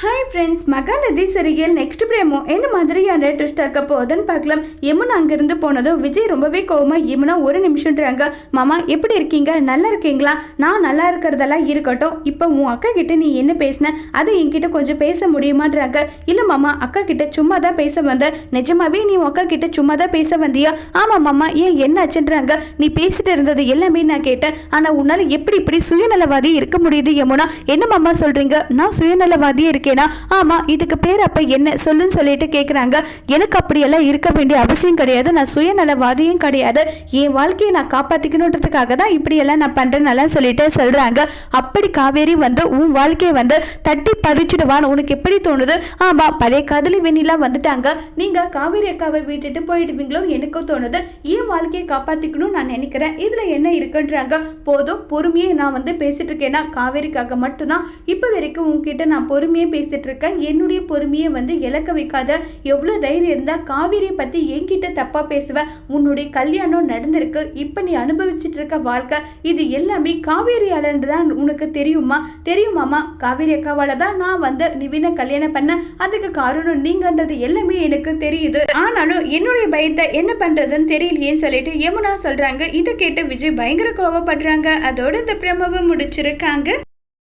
Hi friends Mahanadi serial next promo என்ன மாதிரியான twist இருக்க போகுதுன்னு பார்க்கலாம். யமுனா அங்கேருந்து போனதும் விஜய் ரொம்பவே கோவமாக யமுனா ஒரு நிமிஷம்ன்றாங்க. மாமா எப்படி இருக்கீங்க? நல்லா இருக்கீங்களா? நான் நல்லா இருக்கிறதெல்லாம் இருக்கட்டும். இப்போ உன் அக்கா கிட்ட நீ என்ன பேசின? அதை என்கிட்ட கொஞ்சம் பேச முடியுமான்றாங்க. இல்லை மாமா அக்கா கிட்ட சும்மா தான் பேச வந்த நிஜமாவே நீ உன் அக்கா கிட்ட சும்மா தான் பேச வந்தியா? ஆமாம் மாமா ஏன் என்ன ஆச்சுன்றாங்க நீ பேசிட்டு இருந்தது எல்லாமே நான் கேட்டேன். ஆனால் உன்னால் எப்படி இப்படி சுயநலவாதி இருக்க முடியுது யமுனா? என்ன மாமா சொல்கிறீங்க நான் சுயநலவாதியே இருக்கேன். ஆமா இதுக்கு பேர் அப்போ என்ன? சொல்லுன்னு சொல்லிட்டு கேட்குறாங்க எனக்கு அப்படியெல்லாம் இருக்க வேண்டிய அவசியம் கிடையாது. நான் சுயநலவாதியும் கிடையாது. என் வாழ்க்கையை நான் காப்பாத்திக்கணுன்றதுக்காக தான் இப்படியெல்லாம் நான் பண்றேன்னெல்லாம் சொல்லிட்டு சொல்றாங்க. அப்படி காவேரி வந்து உன் வாழ்க்கையை வந்து தட்டி பறிச்சுடுவான்னு உனக்கு எப்படி தோணுது? ஆமா பழைய காதலி வெண்ணிலாம் வந்துட்டாங்க. நீங்க காவேரி அக்காவை விட்டுட்டு போயிடுவீங்களோன்னு எனக்கும் தோணுது. என் வாழ்க்கையை காப்பாற்றிக்கணும்னு நான் நினைக்கிறேன். இதுல என்ன இருக்குன்றாங்க. போதும் பொறுமையே நான் வந்து பேசிட்டு இருக்கேன்னா காவேரிக்காக மட்டும்தான். இப்போ வரைக்கும் உன்கிட்ட நான் பொறுமையே பேசிட்டு இருக்கேன் என்னுடைய பொறுமையை வந்து இழக்க வைக்காத எவ்வளோ தைரியம் இருந்தால் காவேரியை பற்றி என்கிட்ட தப்பாக பேசுவேன் உன்னுடைய கல்யாணம் நடந்திருக்கு இப்போ நீ அனுபவிச்சுட்டு இருக்க வாழ்க்கை இது எல்லாமே காவேரியாலன்னு தான் உனக்கு தெரியுமா? தெரியுமாமா காவேரி அக்காவால தான் நான் வந்து நிவினை கல்யாணம் பண்ண அதுக்கு காரணம் நீங்கன்றது எல்லாமே எனக்கு தெரியுது. ஆனாலும் என்னுடைய பயத்தை என்ன பண்றதுன்னு தெரியலையேன்னு சொல்லிட்டு யமுனா சொல்றாங்க. இதை கேட்டு விஜய் பயங்கர கோவப்படுறாங்க. அதோட இந்த பிரமவை முடிச்சிருக்காங்க.